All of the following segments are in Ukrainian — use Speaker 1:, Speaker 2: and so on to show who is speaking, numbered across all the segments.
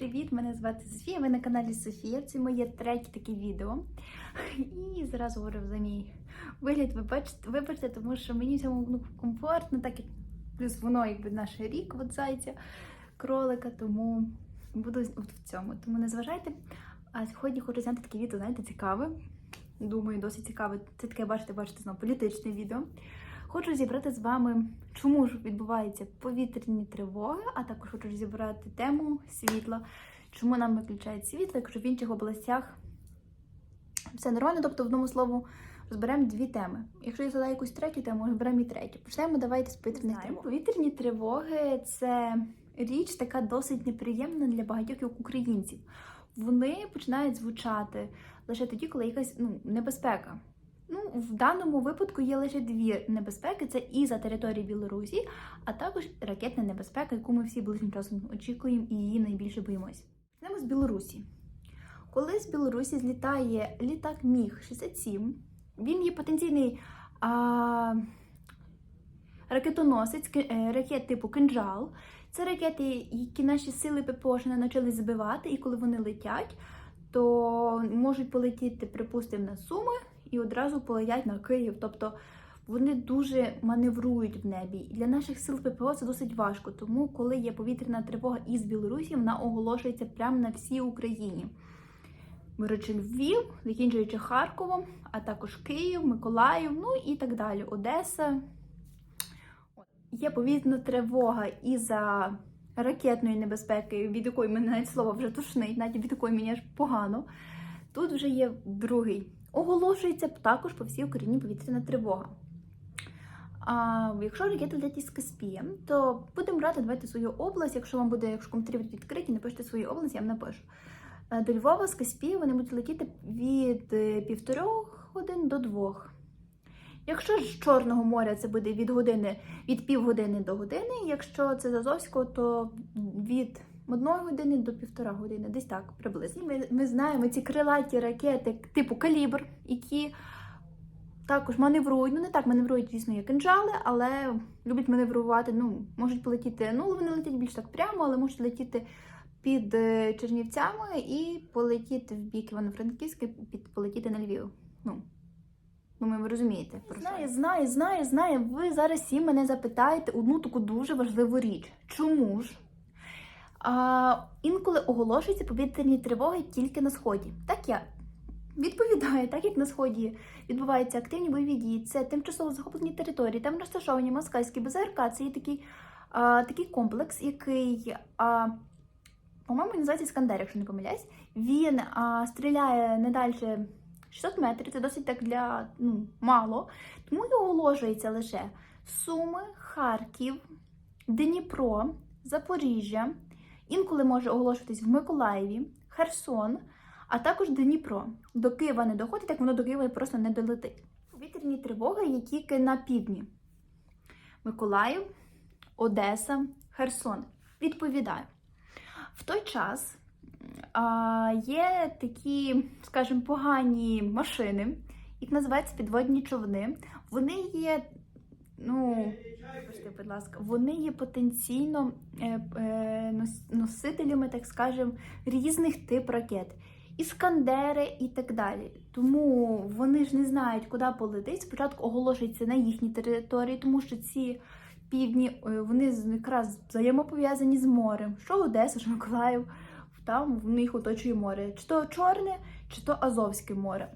Speaker 1: привіт! Мене звати Софія. Ви на каналі Софія. Це моє третє таке відео. І зразу говорю за мій вигляд. Вибачте, вибачте, тому що мені в цьому ну, комфортно, так як плюс воно якби наш рік от зайця, кролика, тому буду от в цьому. Тому не зважайте. А сьогодні хочу зняти таке відео, знаєте, цікаве. Думаю, досить цікаве. Це таке, бачите, бачите, знову політичне відео. Хочу зібрати з вами, чому ж відбуваються повітряні тривоги, а також хочу зібрати тему світла, чому нам виключають світло, якщо в інших областях все нормально. Тобто, в одному слову, розберемо дві теми. Якщо я задаю якусь третю тему, розберемо і третю. Почнемо давайте з повітряних тривог. Повітряні тривоги це річ така досить неприємна для багатьох українців. Вони починають звучати лише тоді, коли якась ну, небезпека. Ну, в даному випадку є лише дві небезпеки: це і за територією Білорусі, а також ракетна небезпека, яку ми всі ближнім часом очікуємо і її найбільше боїмось. Почнемо з Білорусі. Коли з Білорусі злітає літак Міг 67, він є потенційний а, ракетоносець е, ракет типу кинджал. Це ракети, які наші сили ППО ще не почали збивати, і коли вони летять, то можуть полетіти, припустимо, на Суми і одразу полетять на Київ. Тобто вони дуже маневрують в небі. І для наших сил ППО це досить важко. Тому, коли є повітряна тривога із Білорусі, вона оголошується прямо на всій Україні. Беручи Львів, закінчуючи Харковом, а також Київ, Миколаїв, ну і так далі. Одеса. Є повітряна тривога із-за ракетної небезпеки, від якої мене навіть слово вже тушнить, навіть від якої мені аж погано. Тут вже є другий. Оголошується також по всій Україні повітряна тривога. А якщо ракети летять із Каспієм, то будемо брати давайте свою область. Якщо вам буде, якщо коментарі будуть відкриті, напишіть свою область, я вам напишу. Е, До Львова з Каспія вони будуть летіти від е, півторох годин до двох. Якщо ж з Чорного моря це буде від години, від півгодини до години, якщо це з Азовського, то від одної години до півтора години, десь так приблизно. Ми, ми знаємо ці крилаті ракети типу калібр, які також маневрують. Ну не так маневрують, звісно, як кинджали, але люблять маневрувати. Ну, можуть полетіти. Ну, вони летять більш так прямо, але можуть летіти під е, Чернівцями і полетіти в бік Івано-Франківська, під полетіти на Львів. Ну, Думаю, ви розумієте. Про знаю, знаю, знаю, знаю. Ви зараз всі мене запитаєте одну таку дуже важливу річ. Чому ж? А, інколи оголошуються повітряні тривоги тільки на сході. Так я відповідаю, так як на сході відбуваються активні бойові дії, це тимчасово захоплені території, там розташовані москальські БЗРК, це є такий, а, такий комплекс, який, а, по-моєму, називається Іскандер, якщо не помиляюсь. Він а, стріляє не далі 600 метрів, це досить так для ну, мало. Тому і оголошується лише Суми, Харків, Дніпро, Запоріжжя. Інколи може оголошуватись в Миколаєві, Херсон, а також Дніпро. До Києва не доходить, так воно до Києва просто не долетить. Повітряні тривоги є тільки на півдні. Миколаїв, Одеса, Херсон. Відповідаю. В той час а, є такі, скажімо, погані машини, їх називаються підводні човни. Вони є, ну, вибачте, будь ласка, вони є потенційно е, е, нос- носителями, так скажемо, різних тип ракет. Іскандери і так далі. Тому вони ж не знають, куди полетить. Спочатку оголошується на їхній території, тому що ці півдні е, вони якраз взаємопов'язані з морем. Що Одеса, що Миколаїв, там в них оточує море. Чи то Чорне, чи то Азовське море.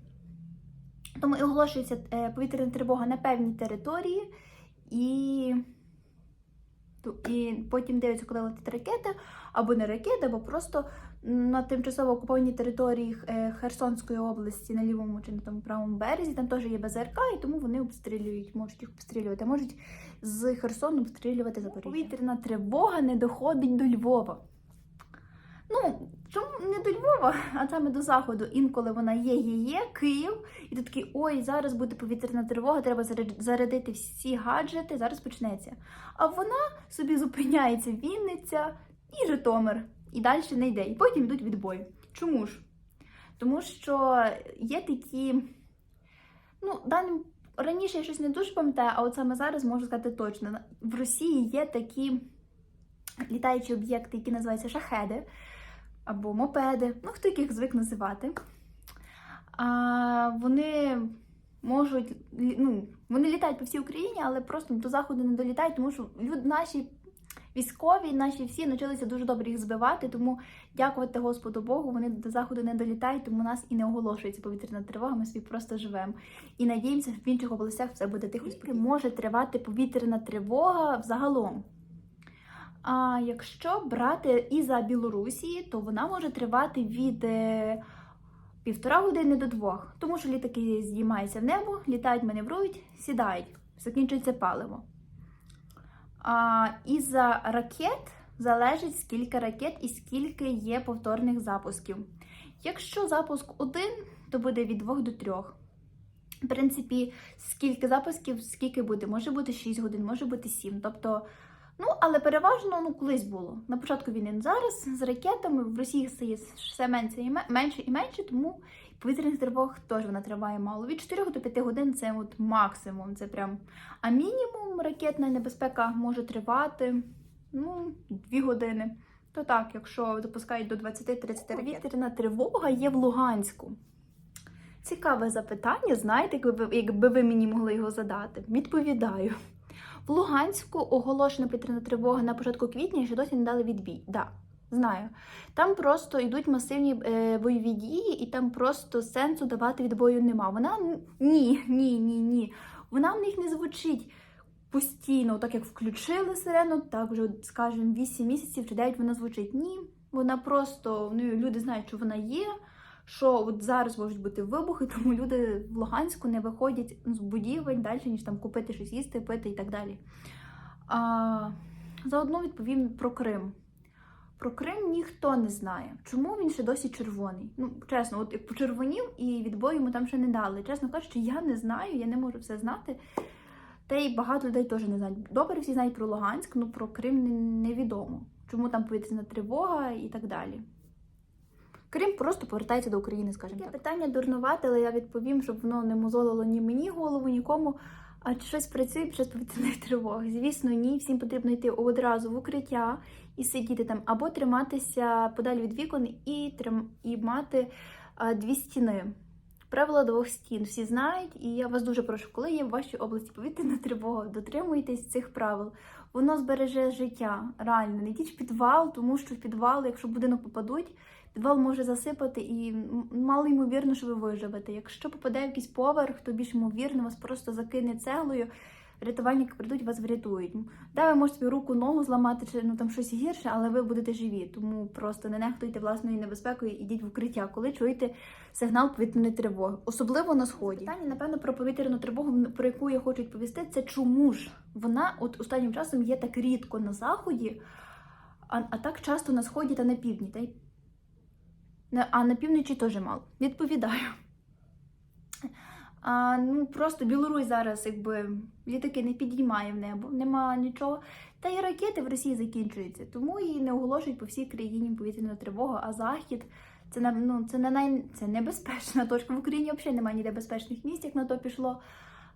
Speaker 1: Тому і оголошується повітряна тривога на певній території, і, і потім дивляться, коли летить ракета, або не ракета, або просто на тимчасово окупованій території е, Херсонської області на лівому чи на тому правому березі, там теж є БЗРК, і тому вони обстрілюють, можуть їх обстрілювати, а можуть з Херсону обстрілювати Запоріжжя. Повітряна тривога не доходить до Львова. Ну, чому не до Львова, а саме до заходу. Інколи вона є, є, є, Київ, і ти такий, ой, зараз буде повітряна тривога, треба зарядити всі гаджети, зараз почнеться. А вона собі зупиняється Вінниця і Житомир, і далі не йде. І потім йдуть відбої. Чому ж? Тому що є такі, ну, даним. Раніше я щось не дуже пам'ятаю, а от саме зараз можу сказати точно. В Росії є такі літаючі об'єкти, які називаються шахеди. Або мопеди, ну хто яких звик називати. А, вони можуть ну, вони літають по всій Україні, але просто до заходу не долітають, тому що люд, наші військові, наші всі навчилися дуже добре їх збивати. Тому дякувати Господу Богу, вони до заходу не долітають, тому нас і не оголошується повітряна тривога. Ми собі просто живемо. І надіємося, в інших областях все буде тихо. Може тривати повітряна тривога взагалом. А якщо брати і за Білорусі, то вона може тривати від е, півтора години до двох, тому що літаки здіймаються в небо, літають, маневрують, сідають, закінчується паливо. А, і за ракет залежить, скільки ракет і скільки є повторних запусків. Якщо запуск один, то буде від 2 до 3. В принципі, скільки запусків, скільки буде, може бути 6 годин, може бути 7. Тобто, ну, але переважно ну, колись було. На початку війни зараз з ракетами в Росії стає все менше і менше і менше, тому повітряних тривог теж вона триває мало. Від 4 до 5 годин це от максимум. Це прям. А мінімум ракетна небезпека може тривати ну, 2 години. То так, якщо допускають до 20-30 ракет. Повітряна тривога є в Луганську. Цікаве запитання, знаєте, якби ви, якби ви мені могли його задати. Відповідаю. В Луганську оголошена повітряна тривога на початку квітня і ще досі не дали відбій. Да, знаю. Там просто йдуть масивні е, бойові дії, і там просто сенсу давати відбою нема. Вона ні, ні, ні, ні. Вона в них не звучить постійно, так як включили сирену, так вже, скажімо, 8 місяців чи 9 вона звучить. Ні. Вона просто ну, люди знають, що вона є. Що от зараз можуть бути вибухи, тому люди в Луганську не виходять з будівель далі, ніж там купити щось їсти, пити і так далі. А, заодно відповім про Крим. Про Крим ніхто не знає. Чому він ще досі червоний? Ну, чесно, от почервонів і відбою йому там ще не дали. Чесно кажучи, я не знаю, я не можу все знати. Та й багато людей теж не знають. Добре, всі знають про Луганськ, ну про Крим не- невідомо. Чому там повітряна тривога і так далі. Крим просто повертається до України, скажімо так. Питання дурнувате, але я відповім, щоб воно не мозолило ні мені голову, нікому. А чи щось працює під час повітряних тривог? Звісно, ні. Всім потрібно йти одразу в укриття і сидіти там, або триматися подалі від вікон і, трим... і мати а, дві стіни. Правила двох стін всі знають, і я вас дуже прошу, коли є в вашій області повітряна тривога, дотримуйтесь цих правил. Воно збереже життя. Реально, не йдіть в підвал, тому що в підвал, якщо в будинок попадуть, підвал може засипати і мало ймовірно, що ви виживете. Якщо попаде в якийсь поверх, то більш ймовірно вас просто закине цеглою. Рятувальники прийдуть, вас врятують. Да, ви можете собі руку, ногу зламати чи ну там щось гірше, але ви будете живі. Тому просто не нехтуйте власною небезпекою, ідіть в укриття, коли чуєте сигнал повітряної тривоги, особливо на сході. Питання, напевно, про повітряну тривогу, про яку я хочу відповісти, це чому ж вона от останнім часом є так рідко на заході, а, а так часто на сході та на півдні. Та й а на півночі теж мало. Відповідаю. А, ну просто Білорусь зараз, якби літаки не підіймає в небо, нема нічого. Та й ракети в Росії закінчуються, тому і не оголошують по всій країні повітряну тривогу, а захід це на- ну, це не най... це небезпечна точка. В Україні взагалі немає ніде безпечних місць, як на то пішло.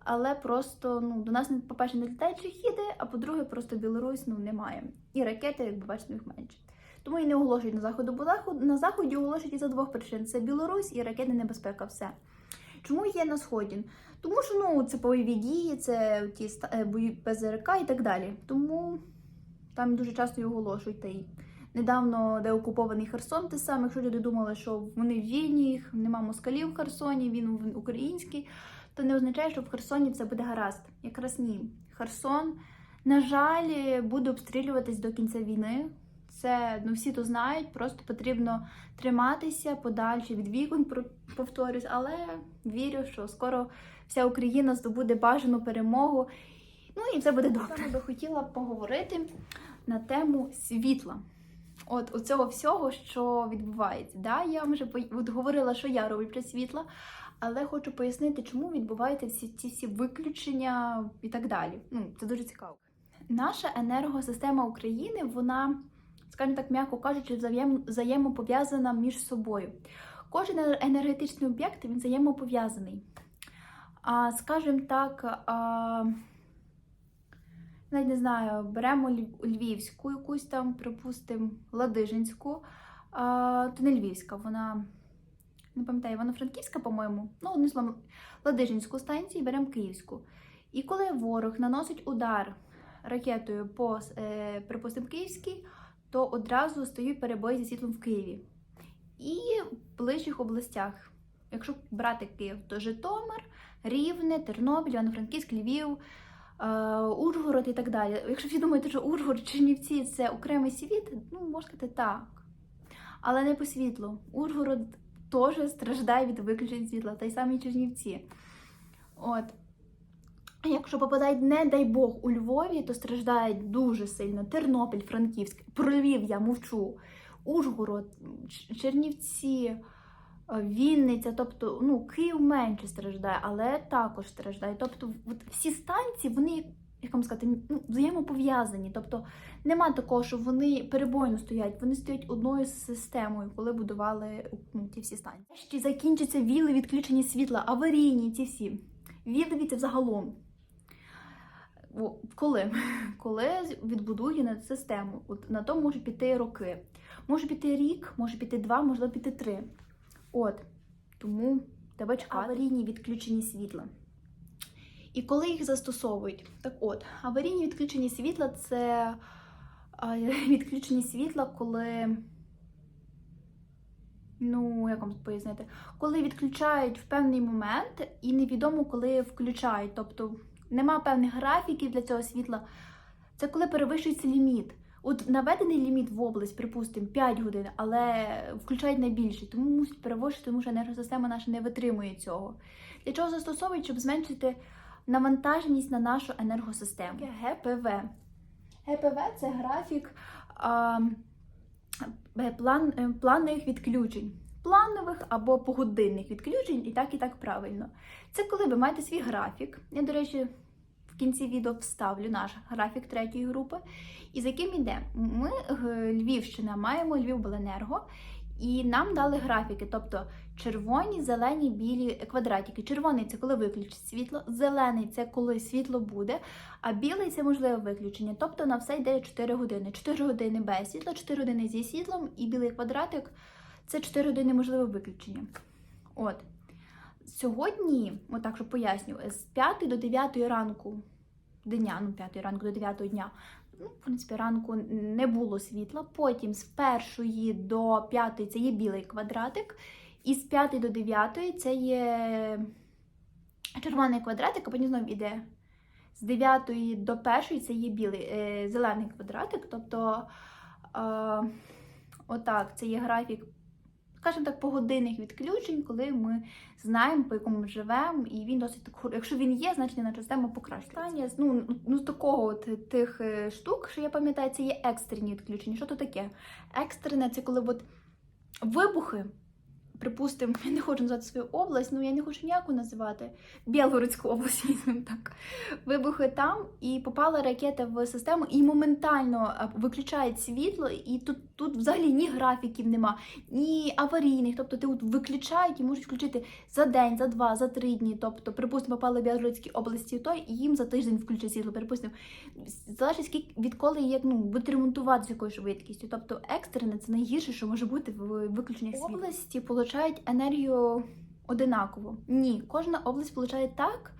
Speaker 1: Але просто ну, до нас, по-перше, не літають шахіди, а по-друге, просто Білорусь ну, немає. І ракети, як ви бачите, їх менше. Тому і не оголошують на заходу, бо на заході оголошують із-за двох причин: це Білорусь і ракетна небезпека. Все. Чому є на сході? Тому що ну, це бойові дії, це ті е, бої ПЗРК і так далі. Тому там дуже часто і оголошують. Та й недавно, де окупований Херсон, те саме, якщо люди думали, що вони вільні, їх нема москалів в Херсоні, він український, то не означає, що в Херсоні все буде гаразд. Якраз ні. Херсон, на жаль, буде обстрілюватись до кінця війни. Це ну всі то знають, просто потрібно триматися подальше від вікон, повторюсь, але вірю, що скоро вся Україна здобуде бажану перемогу. Ну і все буде добре. Я би хотіла поговорити на тему світла. От у цього всього, що відбувається. Да, я вже от говорила, що я роблю для світла, але хочу пояснити, чому відбуваються всі ці всі виключення і так далі. Ну, це дуже цікаво. Наша енергосистема України, вона, скажімо так, м'яко кажучи, взаєм- взаємопов'язана між собою. Кожен енергетичний об'єкт він взаємопов'язаний. А, скажімо так, а, навіть не знаю, беремо Львівську, якусь там, припустимо, Ладижинську. А, то не Львівська, вона не пам'ятаю, Івано-Франківська, по-моєму. Ну, одним словом, Ладижинську станцію і беремо Київську. І коли ворог наносить удар ракетою по, е, припустимо, Київській, то одразу стають перебої зі світлом в Києві. І в ближчих областях. Якщо брати Київ, то Житомир, Рівне, Тернопіль, Івано-Франківськ, Львів, е, Ужгород і так далі. Якщо всі думаєте, що Ужгород, Чернівці це окремий світ, ну можна сказати так. Але не по світлу. Ужгород теж страждає від виключень світла, та й самі Чернівці. От. Якщо попадають, не дай Бог, у Львові, то страждають дуже сильно Тернопіль, Франківськ, про Львів я мовчу, Ужгород, Чернівці, е, Вінниця, тобто ну, Київ менше страждає, але також страждає. Тобто, от всі станції, вони, як вам сказати, ну, взаємопов'язані. Тобто нема такого, що вони перебойно стоять, вони стоять одною системою, коли будували ну, ті всі станції. Ще закінчаться віли відключені світла, аварійні ці всі. Віли взагалом. Коли? Коли відбудують на систему, от на то можуть піти роки. Може піти рік, може піти два, можливо піти три. От. Тому тебе чекати. Аварійні відключені світла. І коли їх застосовують? Так от, аварійні відключені світла це відключені світла, коли. Ну, як вам пояснити? Коли відключають в певний момент і невідомо, коли включають. Тобто нема певних графіків для цього світла. Це коли перевищується ліміт. От наведений ліміт в область, припустимо, 5 годин, але включають найбільший, тому мусять перевищити, тому що енергосистема наша не витримує цього. Для чого застосовують, щоб зменшити навантаженість на нашу енергосистему? ГПВ. ГПВ це графік а, е, план, е, планових відключень. Планових або погодинних відключень, і так, і так правильно. Це коли ви маєте свій графік. Я, до речі, в кінці відео вставлю наш графік третьої групи. І за яким іде? Ми, е, Львівщина, маємо Львівбленерго, і нам дали графіки, тобто червоні, зелені, білі квадратики. Червоний це коли виключить світло, зелений це коли світло буде, а білий це можливе виключення. Тобто на все йде 4 години. 4 години без світла, 4 години зі світлом, і білий квадратик це 4 години можливе виключення. От. Сьогодні, отак, щоб поясню, з 5 до 9 ранку дня, ну 5 ранку до 9 дня, ну, в принципі, ранку не було світла. Потім з 1 до 5 це є білий квадратик, і з 5 до 9 це є червоний квадратик, а потім знову йде. З 9 до 1 це є білий, е, зелений квадратик. Тобто, е, отак, це є графік скажімо так, погодинних відключень, коли ми знаємо, по якому ми живемо, і він досить так, якщо він є, значить наша система покращується. Ну, ну з такого от тих е, штук, що я пам'ятаю, це є екстрені відключення. Що то таке? Екстрене це коли от вибухи. Припустимо, я не хочу назвати свою область, ну я не хочу ніяку називати Білгородську область, візьмемо так. Вибухи там, і попала ракета в систему, і моментально виключають світло, і тут, тут взагалі ні графіків нема, ні аварійних. Тобто ти от виключають і можуть включити за день, за два, за три дні. Тобто, припустимо, попали в Білгородській області, то їм за тиждень включать світло. Припустимо, залежить скільки відколи як ну будуть з якою швидкістю. Тобто екстрене це найгірше, що може бути в виключеннях світла. Області получають енергію одинаково. Ні, кожна область получає так,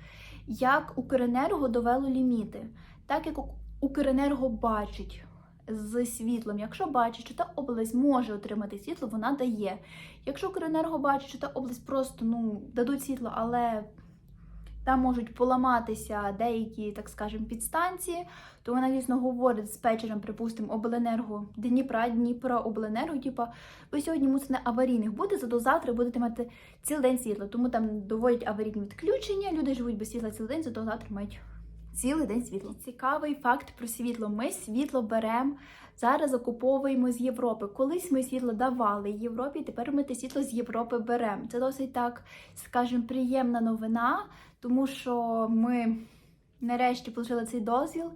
Speaker 1: як Укренерго довело ліміти, так як Укренерго бачить з світлом. Якщо бачить, що та область може отримати світло, вона дає. Якщо Укренерго бачить, що та область просто ну дадуть світло, але там можуть поламатися деякі, так скажемо, підстанції, то вона, звісно, говорить з диспетчером, припустимо, обленерго Дніпра, Дніпра, обленерго, типа, ви сьогодні мусите аварійних бути, зато завтра будете мати цілий день світла. Тому там доводять аварійні відключення, люди живуть без світла цілий день, зато завтра мають цілий день світла. Цікавий факт про світло. Ми світло беремо, зараз закуповуємо з Європи. Колись ми світло давали Європі, тепер ми те світло з Європи беремо. Це досить так, скажімо, приємна новина, тому що ми нарешті отримали цей дозвіл.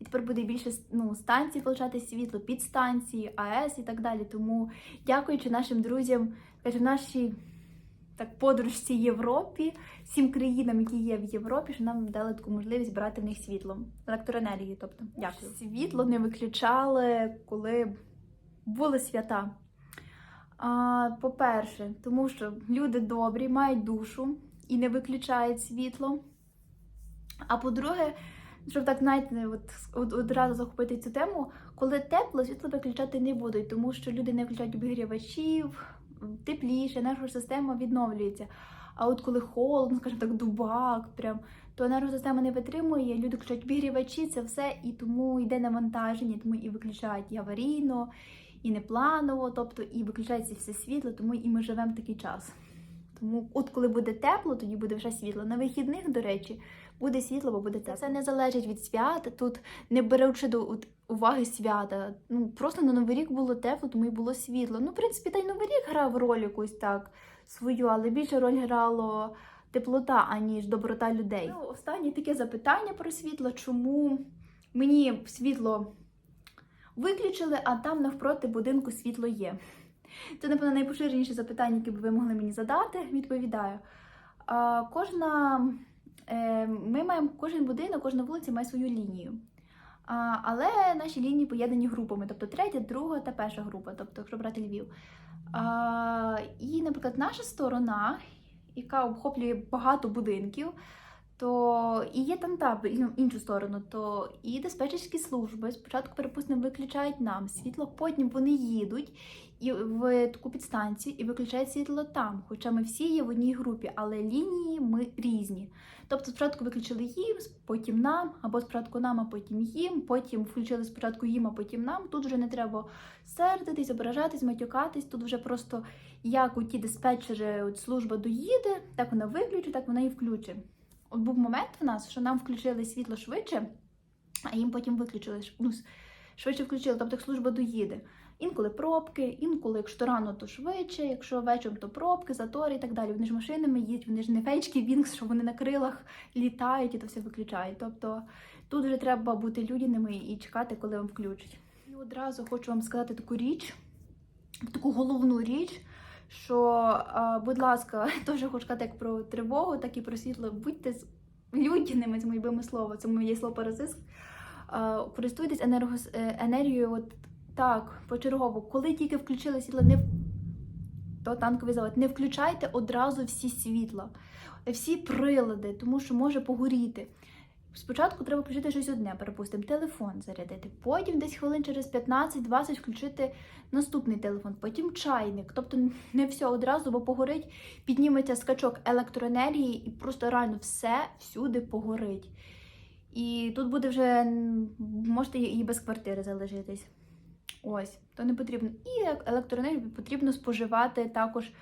Speaker 1: І тепер буде більше ну, станцій получати світло, підстанції, АЕС і так далі. Тому дякуючи нашим друзям, кажу, нашій так, подружці Європі, всім країнам, які є в Європі, що нам дали таку можливість брати в них світло, електроенергію. Тобто, дякую. Світло не виключали, коли були свята. По-перше, тому що люди добрі, мають душу і не виключають світло. А по-друге, щоб так знаєте, от, от одразу захопити цю тему, коли тепло, світло виключати не будуть, тому що люди не включають обігрівачів, тепліше, енергосистема відновлюється. А от коли холодно, скажімо так, дубак, прям, то енергосистема не витримує, люди кричать обігрівачі, це все, і тому йде навантаження, тому і виключають і аварійно, і непланово, тобто і виключається все світло, тому і ми живемо такий час. Тому, от коли буде тепло, тоді буде вже світло. На вихідних, до речі, буде світло, бо буде тепло. Це не залежить від свята. Тут не беручи до от, уваги свята. Ну просто на новий рік було тепло, тому і було світло. Ну, в принципі, та й новий рік грав роль якусь так свою, але більше роль грало теплота, аніж доброта людей. Ну, останнє таке запитання про світло. Чому мені світло виключили, а там навпроти будинку світло є? Це, напевно, найпоширеніше запитання, яке б ви могли мені задати. Відповідаю. Кожна, е, ми маємо кожен будинок, кожна вулиця має свою лінію. Але наші лінії поєднані групами, тобто третя, друга та перша група, тобто, якщо брати Львів. І, наприклад, наша сторона, яка обхоплює багато будинків, то і є там та іншу сторону, то і диспетчерські служби спочатку, припустимо, виключають нам світло, потім вони їдуть і в таку підстанцію і виключають світло там. Хоча ми всі є в одній групі, але лінії ми різні. Тобто спочатку виключили їм, потім нам, або спочатку нам, а потім їм, потім включили спочатку їм, а потім нам. Тут вже не треба сердитись, ображатись, матюкатись. Тут вже просто як у ті диспетчери, от служба доїде, так вона виключить, так вона і включить. От був момент в нас, що нам включили світло швидше, а їм потім виключили ну, швидше включили, тобто служба доїде. Інколи пробки, інколи, якщо рано, то швидше, якщо вечором, то пробки, затори і так далі. Вони ж машинами їдуть, вони ж не фейчки, вінкс, що вони на крилах літають і то все виключають. Тобто тут вже треба бути людяними і чекати, коли вам включать. І одразу хочу вам сказати таку річ, таку головну річ. Що, будь ласка, теж хочу сказати як про тривогу, так і про світло. Будьте з- людяними, моє любиме слово, це моє слово паразиск. Користуйтесь е, енергією от так, почергово. Коли тільки включили світло, не то танковий завод, не включайте одразу всі світла, всі прилади, тому що може погоріти. Спочатку треба включити щось одне, перепустимо, телефон зарядити. Потім десь хвилин через 15-20 включити наступний телефон, потім чайник. Тобто не все одразу, бо погорить, підніметься скачок електроенергії і просто реально все всюди погорить. І тут буде вже можете і без квартири залишитись. Ось, то не потрібно. І електроенергію потрібно споживати також,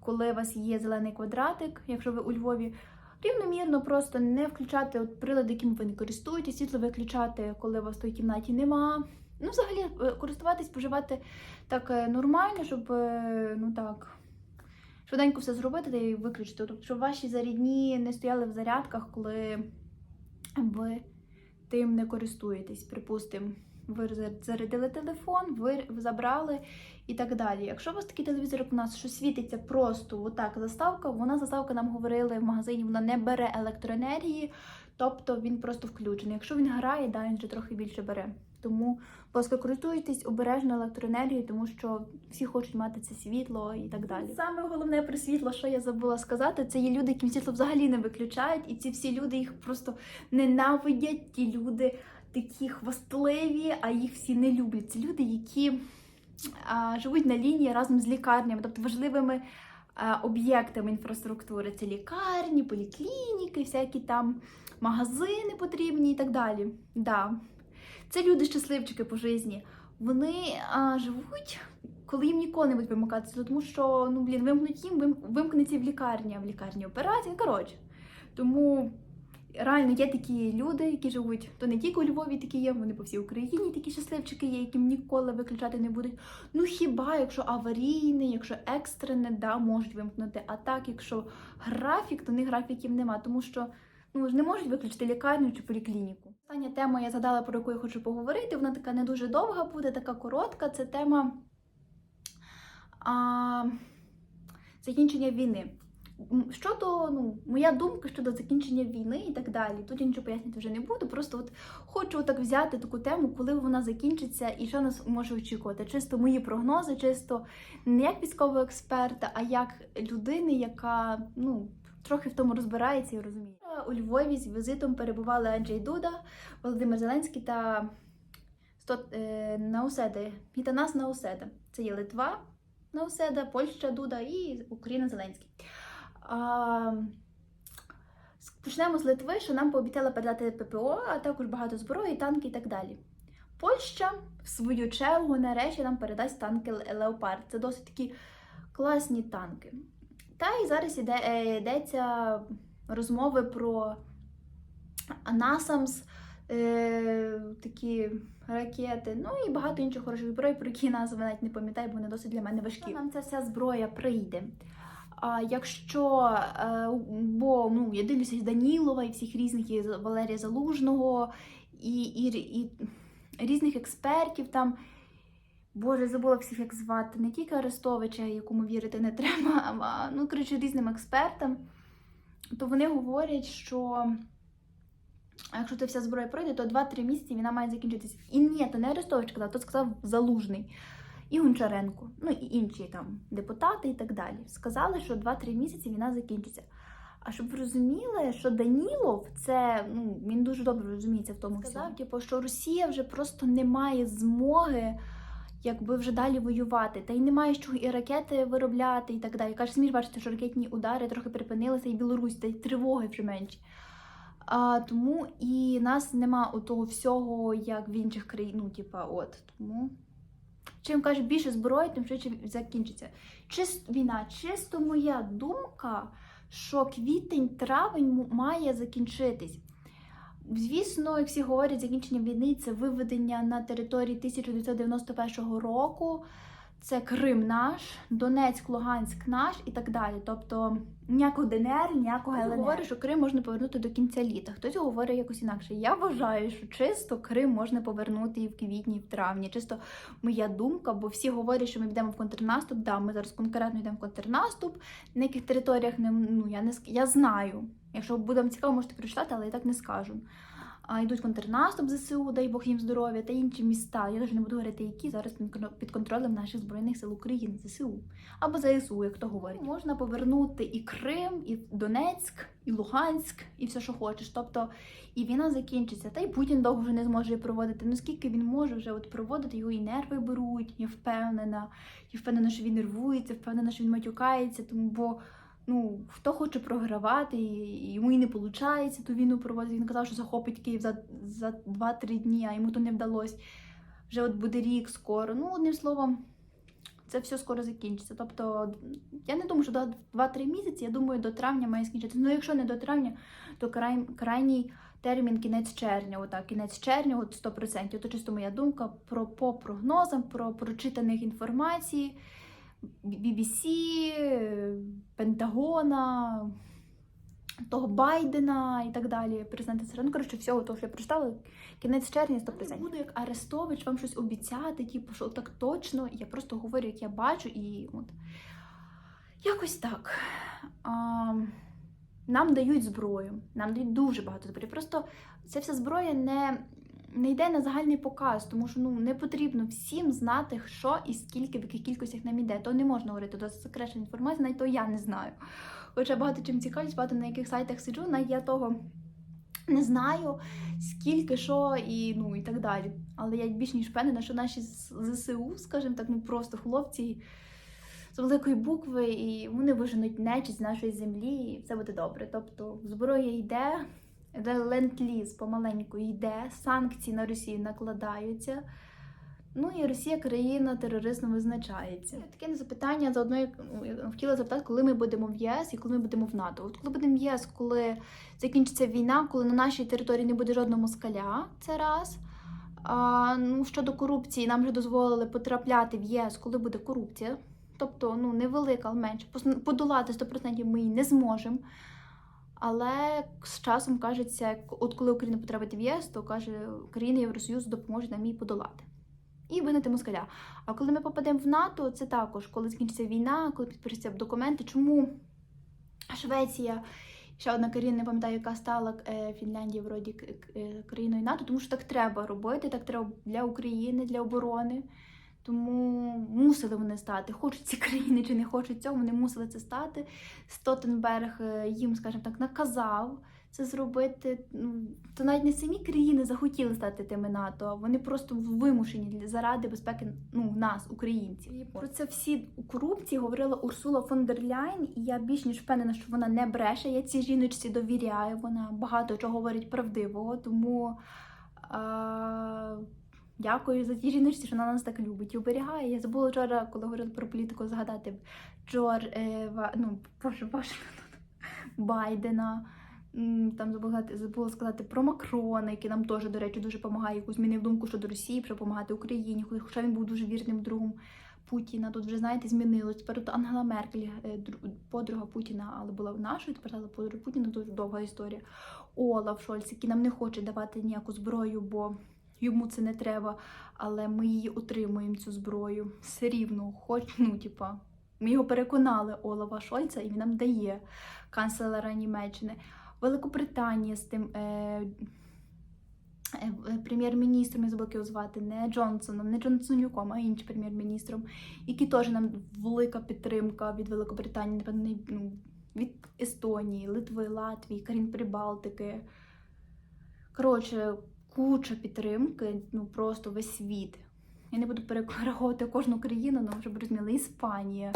Speaker 1: коли у вас є зелений квадратик, якщо ви у Львові. Рівномірно просто не включати от прилади, якими ви не користуєтесь, світло виключати, коли у вас в той кімнаті нема. Ну, взагалі, е, користуватись, споживати так е, нормально, щоб е, ну так, швиденько все зробити та й виключити. Тобто, щоб ваші зарядні не стояли в зарядках, коли ви тим не користуєтесь. Припустимо, ви зарядили телефон, ви забрали і так далі. Якщо у вас такий телевізор, як у нас, що світиться просто отак заставка, вона заставка нам говорили в магазині, вона не бере електроенергії, тобто він просто включений. Якщо він грає, да, він вже трохи більше бере. Тому, ласка, користуйтесь обережно електроенергією, тому що всі хочуть мати це світло і так далі. Саме головне про світло, що я забула сказати, це є люди, яким світло взагалі не виключають, і ці всі люди їх просто ненавидять. Ті люди такі хвастливі, а їх всі не люблять. Це люди, які а, живуть на лінії разом з лікарнями, тобто важливими об'єктами інфраструктури. Це лікарні, поліклініки, всякі там магазини потрібні і так далі. Да. Це люди щасливчики по житті. Вони а, живуть, коли їм ніколи не будуть вимикати світло, тому що ну блін, вимкнуть їм, вим- вимкнеться в лікарні, в лікарні операція. Ну, Коротше. Тому реально є такі люди, які живуть то не тільки у Львові, такі є, вони по всій Україні такі щасливчики є, яким ніколи виключати не будуть. Ну хіба якщо аварійний, якщо екстрене, да, можуть вимкнути. А так, якщо графік, то них графіків нема, тому що ну ж не можуть виключити лікарню чи поліклініку. Остання тема я задала, про яку я хочу поговорити. Вона така не дуже довга буде, така коротка. Це тема а, закінчення війни. Щодо ну, моя думка щодо закінчення війни і так далі. Тут я нічого пояснювати вже не буду. Просто от хочу так взяти таку тему, коли вона закінчиться і що нас може очікувати. Чисто мої прогнози, чисто не як військового експерта, а як людини, яка ну трохи в тому розбирається і розуміє. У Львові з візитом перебували Анджей Дуда, Володимир Зеленський та Сто- е, Науседа. Гітанас Науседа. Це є Литва Науседа, Польща Дуда і Україна Зеленський. Почнемо з Литви, що нам пообіцяла передати ППО, а також багато зброї, танки і так далі. Польща, в свою чергу, нарешті нам передасть танки Леопард. Це досить такі класні танки. Та і зараз е, йдеться розмови про Насамс, е, такі ракети, ну і багато інших хороших зброй, про які назви навіть не пам'ятаю, бо вони досить для мене важкі. Нам ця вся зброя прийде. А якщо, е, бо ну, я дивлюся Данілова, і всіх різних, і Валерія Залужного, і, і, і різних експертів там. Боже, забула всіх як звати, не тільки Арестовича, якому вірити не треба, а ну, коротше, різним експертам, то вони говорять, що якщо ця вся зброя пройде, то 2-3 місяці війна має закінчитися. І ні, то не Арестович сказав, то сказав Залужний і Гончаренко, ну і інші там депутати і так далі. Сказали, що 2-3 місяці війна закінчиться. А щоб ви розуміли, що Данілов це ну він дуже добре розуміється в тому. Сказав, типу, що Росія вже просто не має змоги. Якби вже далі воювати, та й немає з чого і ракети виробляти, і так далі. Каже, сміш бачити, що ракетні удари трохи припинилися, і Білорусь, та й тривоги вже менше. А, тому і нас нема у того всього, як в інших країн. Ну, типа, от тому. Чим каже більше зброї, тим швидше закінчиться. Чис... Війна, чисто моя думка, що квітень-травень має закінчитись. Звісно, як всі говорять, закінчення війни це виведення на території 1991 року. Це Крим наш, Донецьк, Луганськ наш і так далі. Тобто ніякого ДНР, ніякого ЛНР. говорить, що Крим можна повернути до кінця літа. Хтось говорить якось інакше. Я вважаю, що чисто Крим можна повернути і в квітні, і в травні. Чисто моя думка, бо всі говорять, що ми йдемо в контрнаступ. Да, ми зараз конкретно йдемо в контрнаступ. На яких територіях не ну я не я знаю. Якщо буде цікаво, можете прочитати, але я так не скажу. Йдуть контрнаступ ЗСУ, дай Бог їм здоров'я, та інші міста. Я теж не буду говорити, які зараз під контролем наших збройних сил України, ЗСУ або ЗСУ, як то говорить. Можна повернути і Крим, і Донецьк, і Луганськ, і все, що хочеш. Тобто і війна закінчиться. Та й Путін довго вже не зможе її проводити. Ну скільки він може вже от проводити, його і нерви беруть. Я впевнена. Я впевнена, що він нервується, впевнена, що він матюкається, тому бо. Ну, хто хоче програвати, і йому і не виходить ту війну проводити. Він казав, що захопить Київ за, за 2-3 дні, а йому то не вдалося. Вже от буде рік скоро. Ну, одним словом, це все скоро закінчиться. Тобто, я не думаю, що до 2-3 місяці, я думаю, до травня має скінчитися. Ну, якщо не до травня, то край, крайній термін кінець червня. Отак, кінець червня, от 100%. То чисто моя думка про по прогнозам, про прочитаних інформації. BBC, Пентагона, того Байдена і так далі, президента США. Ну, коротше, всього того, що я прочитала, кінець червня 100%. Не буду як Арестович вам щось обіцяти, типу, що так точно. Я просто говорю, як я бачу, і от якось так. А, нам дають зброю, нам дають дуже багато зброї. Просто ця вся зброя не, не йде на загальний показ, тому що ну не потрібно всім знати, що і скільки в яких кількостях нам іде. То не можна говорити до секретна інформація, навіть то я не знаю. Хоча багато чим цікавлюсь, багато на яких сайтах сиджу, навіть я того не знаю, скільки, що і ну і так далі. Але я більш ніж впевнена, що наші ЗСУ, скажімо так, ну просто хлопці з великої букви, і вони виженуть нечість з нашої землі, і все буде добре. Тобто зброя йде, ленд-ліз помаленьку йде, санкції на Росію накладаються. Ну і Росія країна терористом визначається. Таке запитання заодно ну, я хотіла запитати, коли ми будемо в ЄС і коли ми будемо в НАТО. От коли будемо в ЄС, коли закінчиться війна, коли на нашій території не буде жодного москаля, це раз. А, ну, щодо корупції, нам вже дозволили потрапляти в ЄС, коли буде корупція. Тобто, ну, невелика, але менше. Подолати 100% ми її не зможемо. Але з часом кажеться, от коли Україна потрапить в ЄС, то каже, країни Євросоюзу допоможуть нам її подолати. І вигнати москаля. А коли ми попадемо в НАТО, це також коли закінчиться війна, коли підпишуться документи. Чому Швеція. Ще одна країна, не пам'ятаю, яка стала е, Фінляндія вроді е, країною НАТО, тому що так треба робити, так треба для України, для оборони. Тому мусили вони стати. Хочуть ці країни чи не хочуть цього, вони мусили це стати. Стотенберг е, їм, скажімо так, наказав це зробити. Ну, То навіть не самі країни захотіли стати тими НАТО, а вони просто вимушені заради безпеки ну, нас, українців. І про це всі у корупції говорила Урсула фон дер Ляйн, і я більш ніж впевнена, що вона не бреше. Я цій жіночці довіряю. Вона багато чого говорить правдивого, тому. А... Дякую за ті жіночці, що вона нас так любить і оберігає. Я забула вчора, коли говорили про політику, згадати Джор, е, Ва- ну, боже, боже, Байдена. Там забула, забула сказати про Макрона, який нам теж, до речі, дуже допомагає. Яку змінив думку щодо Росії, щоб допомагати Україні. Хоча він був дуже вірним другом Путіна. Тут вже знаєте, змінилось. Тепер от Ангела Меркель, е, подруга Путіна, але була нашою, тепер стала подруга Путіна. Дуже довга історія. Олаф Шольц, який нам не хоче давати ніяку зброю, бо йому це не треба. Але ми її отримуємо цю зброю. Все рівно, хоч ну, типа. Ми його переконали Олафа Шольца, і він нам дає канцлера Німеччини. Великобританія з тим е, е, прем'єр-міністром, я забула його звати, не Джонсоном, не Джонсонюком, а іншим прем'єр-міністром, який теж нам велика підтримка від Великобританії, напевно, ну, від Естонії, Литви, Латвії, країн Прибалтики. Коротше, куча підтримки, ну просто весь світ. Я не буду перераховувати кожну країну, але вже б розуміли Іспанія,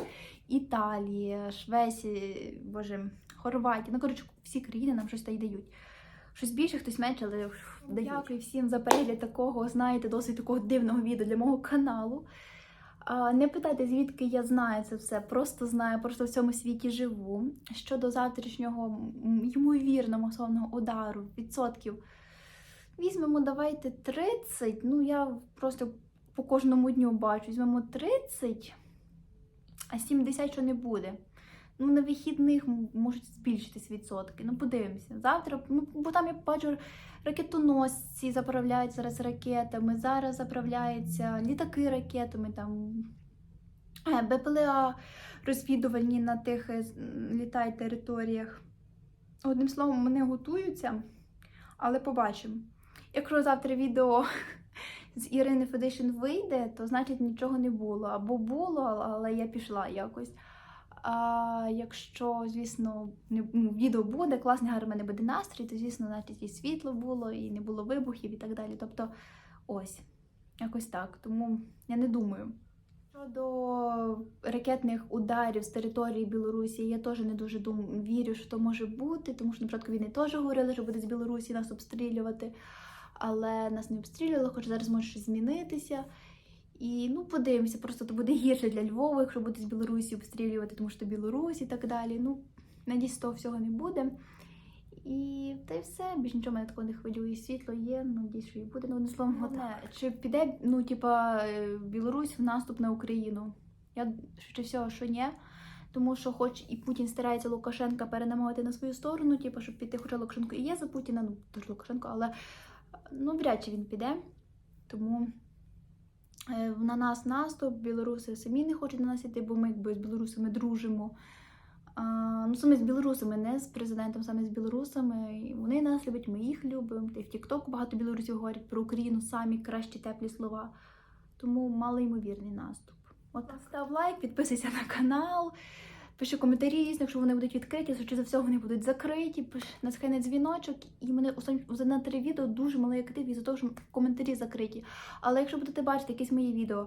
Speaker 1: Італія, Швеція, боже, Хорватія. Ну, коротше, всі країни нам щось та й дають. Щось більше, хтось менше, але дають. Дякую всім за перегляд такого, знаєте, досить такого дивного відео для мого каналу. Не питайте, звідки я знаю це все. Просто знаю, просто в цьому світі живу. Щодо завтрашнього ймовірно масовного удару, відсотків. Візьмемо, давайте 30. Ну, я просто по кожному дню бачу. Візьмемо 30, а 70 що не буде. Ну, на вихідних можуть збільшитись відсотки. Ну, подивимося. Завтра, ну, бо там я бачу, ракетоносці заправляють зараз ракетами, зараз заправляються літаки ракетами, там е, БПЛА розвідувальні на тих е, літають територіях. Одним словом, вони готуються, але побачимо. Якщо завтра відео з Ірини Федишин вийде, то значить нічого не було. Або було, але я пішла якось. А якщо, звісно, не, ну, відео буде, класний гарний мене буде настрій, то, звісно, значить і світло було, і не було вибухів і так далі. Тобто, ось, якось так. Тому я не думаю. Щодо ракетних ударів з території Білорусі, я теж не дуже дум... вірю, що то може бути, тому що на початку війни теж говорили, що буде з Білорусі нас обстрілювати, але нас не обстрілювали, хоч зараз може щось змінитися. І ну подивимося, просто то буде гірше для Львова, якщо буде з Білорусі обстрілювати, тому що Білорусь і так далі. Ну, надіюсь, того всього не буде. І та й все, більш нічого мене такого не хвилює. Світло є, ну, надіюсь, що і буде. Ну, одним словом, головне, чи піде, ну, типа, е, Білорусь в наступ на Україну? Я швидше всього, що ні. Тому що, хоч і Путін старається Лукашенка перенамовити на свою сторону, типу, щоб піти, хоча Лукашенко і є за Путіна, ну теж Лукашенко, але ну вряд чи він піде. Тому е, на нас наступ, білоруси самі не хочуть на нас іти, бо ми якби з білорусами дружимо. А, ну, саме з білорусами, не з президентом, саме з білорусами. І вони нас люблять, ми їх любимо. Та й в Тіктоку багато білорусів говорять про Україну самі кращі теплі слова. Тому малоймовірний наступ. От став лайк, підписуйся на канал, пиши коментарі, звісно, якщо вони будуть відкриті, чи за всього вони будуть закриті, пиш натискай на дзвіночок. І мене на три відео дуже малий актив із-за того, що коментарі закриті. Але якщо будете бачити якісь мої відео,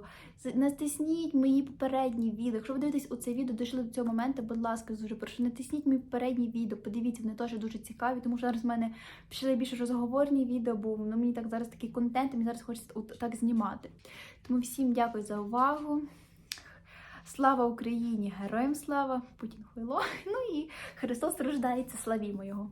Speaker 1: натисніть мої попередні відео. Якщо ви дивитесь у це відео, дійшли до цього моменту, будь ласка, дуже прошу, натисніть мої попередні відео, подивіться, вони теж дуже цікаві, тому що зараз в мене пішли більше розговорні відео, бо ну, мені так зараз такий контент, і мені зараз хочеться так знімати. Тому всім дякую за увагу. Слава Україні! Героям слава! Путін хуйло! Ну і Христос рождається, славімо його!